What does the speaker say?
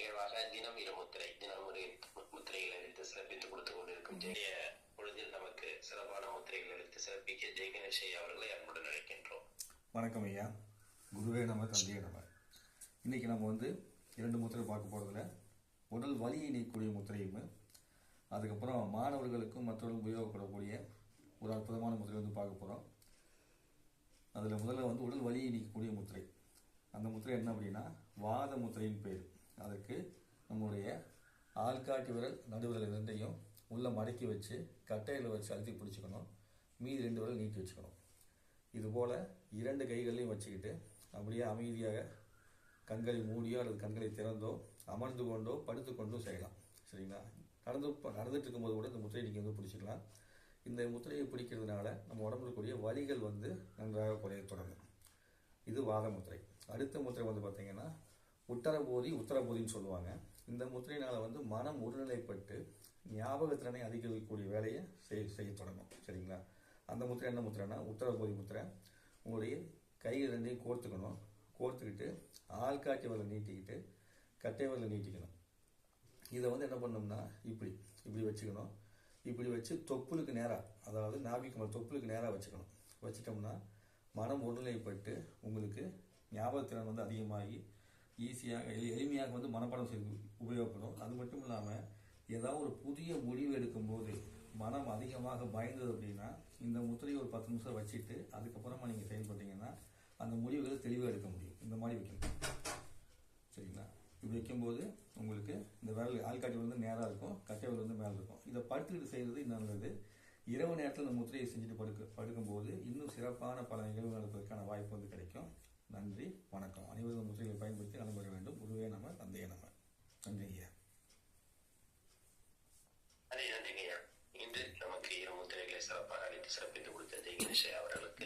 நிகழ்வாக தினம் இரு முத்திரை தினம் ஒரு முத்திரைகளை எடுத்து சிறப்பித்துக் கொடுத்துக் கொண்டிருக்கும் ஜெய பொழுதில் நமக்கு சிறப்பான முத்திரைகள் எடுத்து சிறப்பிக்க ஜெய கணேஷ் அவர்களை அன்புடன் அழைக்கின்றோம். வணக்கம் ஐயா. குருவே நம்ம தந்தையே நம்ம இன்னைக்கு நம்ம வந்து இரண்டு முத்திரை பார்க்க போகிறதுல உடல் வலியை நீக்கக்கூடிய முத்திரையும் அதுக்கப்புறம் மாணவர்களுக்கும் மற்றவர்களுக்கும் உபயோகப்படக்கூடிய ஒரு அற்புதமான முத்திரை வந்து பார்க்க போகிறோம் அதில் முதல்ல வந்து உடல் வலியை நீக்கக்கூடிய முத்திரை. அந்த முத்திரை என்ன அப்படின்னா வாத முத்திரையின் பேர். அதுக்கு நம்முடைய ஆள்காட்டி விரல் நடுவிரல் ரெண்டையும் உள்ள மடக்கி வச்சு கட்டையில் வச்சு அழுத்தி பிடிச்சிக்கணும். மீதி ரெண்டு விரல் நீட்டி வச்சுக்கணும். இதுபோல் இரண்டு கைகளையும் வச்சுக்கிட்டு அப்படியே அமைதியாக கண்களை மூடியோ அல்லது கண்களை திறந்தோ அமர்ந்து கொண்டோ படுத்து கொண்டோ செய்யலாம். சரிங்களா? நடந்து நடந்துட்டு இருக்கும்போது கூட இந்த முத்திரையை நீங்கள் வந்து பிடிச்சிக்கலாம். இந்த முத்திரையை பிடிக்கிறதுனால நம்ம உடம்புல இருக்கக்கூடிய வலிகள் வந்து நன்றாக குறைய தொடங்கும். இது வாத முத்திரை. அடுத்த முத்திரை வந்து பார்த்தீங்கன்னா உத்தரபோதி உத்தரபோதின்னு சொல்லுவாங்க. இந்த முத்திரையினால வந்து மனம் ஒருநிலைப்பட்டு ஞாபகத்திறனை அதிகரிக்கக்கூடிய வேலையை செய்ய செய்ய தொடங்கும். சரிங்களா? அந்த முத்திரை என்ன முத்திரைன்னா உத்தரபோதி முத்திரை. உங்களுடைய கைகள் ரெண்டையும் கோர்த்துக்கணும். கோர்த்துக்கிட்டு ஆள்காட்டி வரல நீட்டிக்கிட்டு கட்டை வரல நீட்டிக்கணும். இதை வந்து என்ன பண்ணோம்னா இப்படி இப்படி வச்சுக்கணும். இப்படி வச்சு தொப்புளுக்கு நேராக அதாவது நாபிக்கு மேலே தொப்புளுக்கு நேராக வச்சுக்கணும். வச்சிட்டோம்னா மனம் ஒருநிலைப்பட்டு உங்களுக்கு ஞாபகத்திறன் வந்து அதிகமாகி ஈஸியாக எளி எளிமையாக வந்து மனப்பாடம் செய்து உபயோகப்படும் அது மட்டும் இல்லாமல் ஏதாவது ஒரு புதிய முடிவு எடுக்கும்போது மனம் அதிகமாக பயந்தது அப்படின்னா இந்த முத்திரையை ஒரு பத்து நிமிஷம் வச்சுட்டு அதுக்கப்புறமா நீங்கள் செயல்பட்டீங்கன்னா அந்த முடிவுகளை தெளிவாக எடுக்க முடியும். இந்த மாதிரி வைக்கணும். சரிங்களா? இப்படி வைக்கும்போது உங்களுக்கு இந்த விரல் ஆள்காட்டி வந்து நேராக இருக்கும் கட்டை விரல் வந்து மேலே இருக்கும். இதை படுத்துக்கிட்டு செய்கிறது இன்னும் நல்லது. இரவு நேரத்தில் இந்த முத்திரையை செஞ்சுட்டு படுக்க படுக்கும்போது இன்னும் சிறப்பான பல நிகழ்வு நடப்பதற்கான வாய்ப்பு வந்து கிடைக்கும். நன்றி. வணக்கம். அனைவரும் இந்த பயன்படுத்தி நலம் பெற வேண்டும். குருவே நம்ம தந்தைய நம்ம நன்றி ஐயா. அதே நன்றிங்க ஐயா. இன்று நமக்கு இரு முத்திரைகளை சிறப்பாக அளித்து சிறப்பித்து கொடுத்த ஜெய அவர்களுக்கு